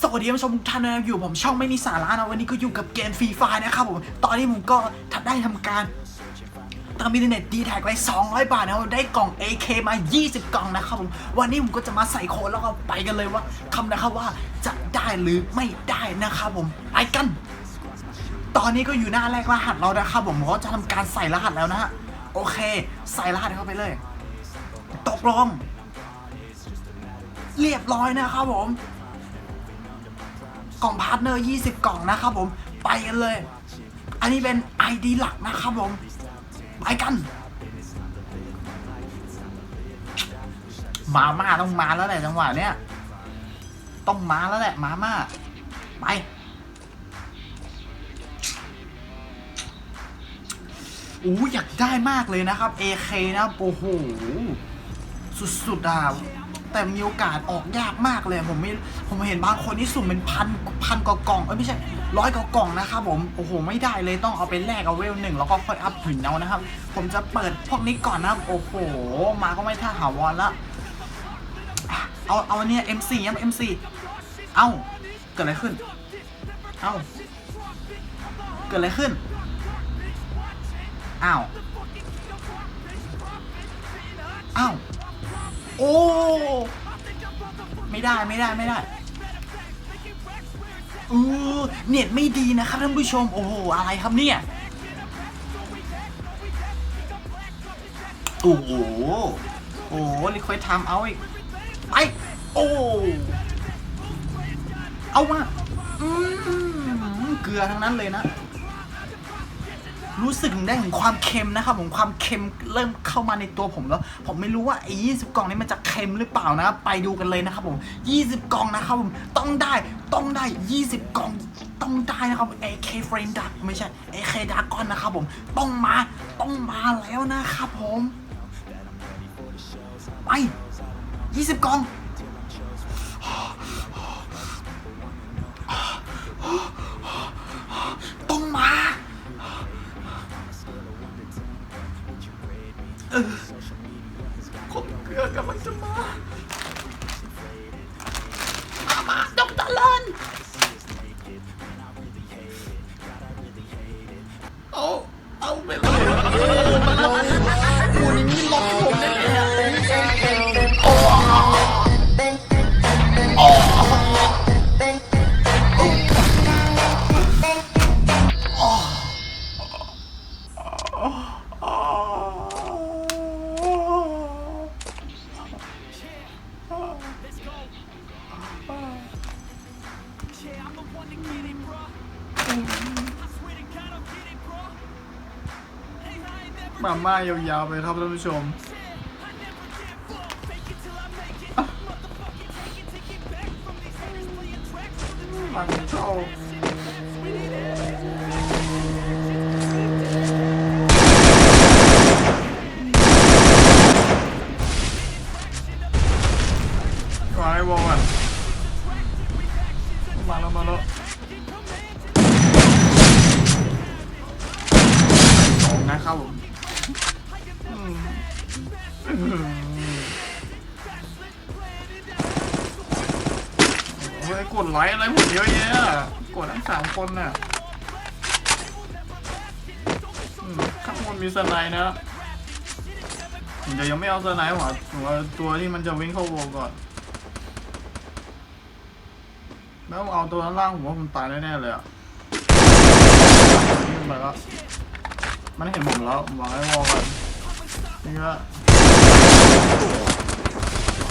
สวัสดีท่านผู้ชมทุกท่านนะครับอยู่ผมช่องไม่มีสาระนะวันนี้ก็อยู่กับเกมฟรีไฟนะครับผมตอนนี้ผมก็ทำได้ทำการเติมอินเทอร์เน็ตดีแท็กไป200 บาทนะครับได้กล่อง AK มา 20 กล่องนะครับผมวันนี้ผมก็จะมาใส่โค้ดแล้วก็ไปกันเลยว่าคำนะครับว่าจะได้หรือไม่ได้นะครับผมไปกัน ตอนนี้ก็อยู่หน้าแรกรหัสเรานะครับผมก็จะทำการใส่รหัสแล้วนะฮะโอเค ใส่รหัสเข้าไปเลย ตกลง เรียบร้อยนะครับผม กล่องพาร์ทเนอร์ 20 กล่องนะครับผม ไปกันเลย อันนี้เป็น ID หลักนะครับผม ไปกัน มาม่าต้องมาแล้วแหละจังหวะเนี้ย ต้องมาแล้วแหละมาม่า ไปอู้อยากได้มากเลยนะครับ AK นะโอ้โหสุดๆอะ แต่มีโอกาสออกยากมากเลย ผมไม่ผมเห็นบางคนที่สุ่มเป็นพันพันกว่ากล่องเอ้ยไม่ใช่ร้อยกว่ากล่องนะครับผมโอ้โหไม่ได้เลยต้องเอาไปแลกเอาเวลหนึ่งแล้วก็ค่อยอัพหินเอานะครับ ผมจะเปิดพวกนี้ก่อนนะครับโอ้โห มาก็ไม่ท่าหาวอนละอะเอาเอาเนี้ย M4 ยัง M4 เอ้าเกิดอะไรขึ้น เอ้าเกิดอะไรขึ้นอ้าวอ้าว โอ้ไม่ได้ไม่ได้ไม่ได้เออเน็ตไม่ดีนะครับท่านผู้ชม โอ้โหอะไรครับเนี่ยโอ้โหโอ้โหรีควสทำเอาอีกไปโอ้เอามาอืมเกลือทั้งนั้นเลยนะ รู้สึกได้ถึงความเค็มนะครับผมความเค็มเริ่มเข้ามาในตัวผมแล้ว ผมไม่รู้ว่าไอ้20กล่องนี้มันจะเค็มหรือเปล่านะครับไปดูกันเลยนะครับผม 20 กล่องนะครับผมต้องได้ต้องได้ 20 กล่องต้องได้นะครับ AK Frame Dark ไม่ใช่ AK Dragon นะครับผมต้องมาต้องมาแล้วนะครับผมไป 20 กล่อง คนเกลือกำลังจะมา มาม่ายาวๆไปครับท่านผู้ชมมันเข้าไว้วอลอะมาแล้วมาแล้วสองนะครับผม โอ้ยกดไลค์อะไรผมเยอะแยะกดทั้งสามคนน่ะข้างบนมีสไนด์นะผมจะยังไม่เอาสไนด์หัวหัวตัวที่มันจะวิ่งเข้าวงก่อน แล้วเอาตัวด้านล่างผมว่ามันตายแน่ๆเลยอะนี่มันไปแล้วมันเห็นผมแล้วผมวางไอ้วอลก่อนนี่ก็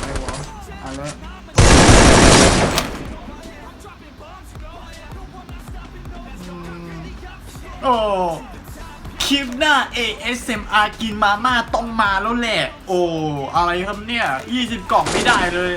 ไอ้วอละโอ้คลิปหน้า ASMR กินมาม่าต้องมาแล้วแหละ โอ้ อะไรครับเนี่ย 20 กล่องไม่ได้เลย